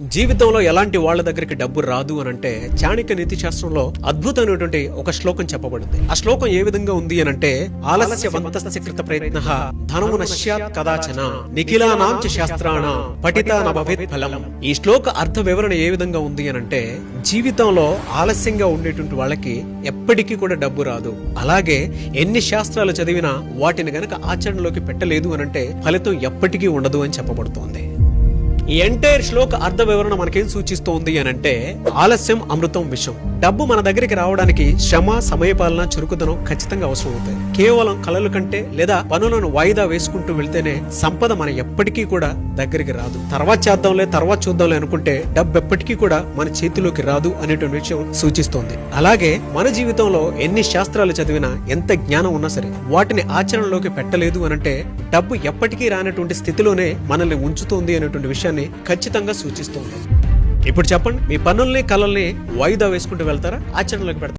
జీవితంలో ఎలాంటి వాళ్ళ దగ్గరికి డబ్బు రాదు అని అంటే చాణక్య నీతి శాస్త్రంలో అద్భుతమైనటువంటి ఒక శ్లోకం చెప్పబడింది. ఆ శ్లోకం ఏ విధంగా ఉంది అని అంటే ఆలస్యవంతస్య కృత ప్రయత్న ధనము నశ్యాత్ కదాచన నిఖిలానాం శాస్త్రాణ పఠితా నభవేత్ ఫలం. ఈ శ్లోక అర్థ వివరణ ఏ విధంగా ఉంది అని అంటే జీవితంలో ఆలస్యంగా ఉండేటువంటి వాళ్ళకి ఎప్పటికీ కూడా డబ్బు రాదు. అలాగే ఎన్ని శాస్త్రాలు చదివినా వాటిని గనక ఆచరణలోకి పెట్టలేదు అని అంటే ఫలితం ఎప్పటికీ ఉండదు అని చెప్పబడుతోంది. ఈ ఎంటైర్ శ్లోక అర్థ వివరణ మనకేం సూచిస్తోంది అని అంటే ఆలస్యం అమృతం విషం. డబ్బు మన దగ్గరికి రావడానికి శ్రమ సమయపాలన చురుకుదనం ఖచ్చితంగా అవసరం అవుతాయి. కేవలం కలలు కంటే లేదా పనులను వాయిదా వేసుకుంటూ వెళ్తేనే సంపద మన ఎప్పటికీ కూడా దగ్గరికి రాదు. తర్వాత చేద్దాంలే తర్వాత చూద్దాంలే అనుకుంటే డబ్బు ఎప్పటికీ కూడా మన చేతిలోకి రాదు అనేటువంటి విషయం సూచిస్తోంది. అలాగే మన జీవితంలో ఎన్ని శాస్త్రాలు చదివినా ఎంత జ్ఞానం ఉన్నా సరే వాటిని ఆచరణలోకి పెట్టలేదు అనంటే డబ్బు ఎప్పటికీ రానటువంటి స్థితిలోనే మనల్ని ఉంచుతోంది అనేటువంటి విషయాన్ని ఖచ్చితంగా సూచిస్తోంది ఇప్పుడు చెప్పండి మీ పనుల్ని కళల్ని వాయిదా వేసుకుంటూ వెళ్తారా? ఆచరణలోకి పెడతారు?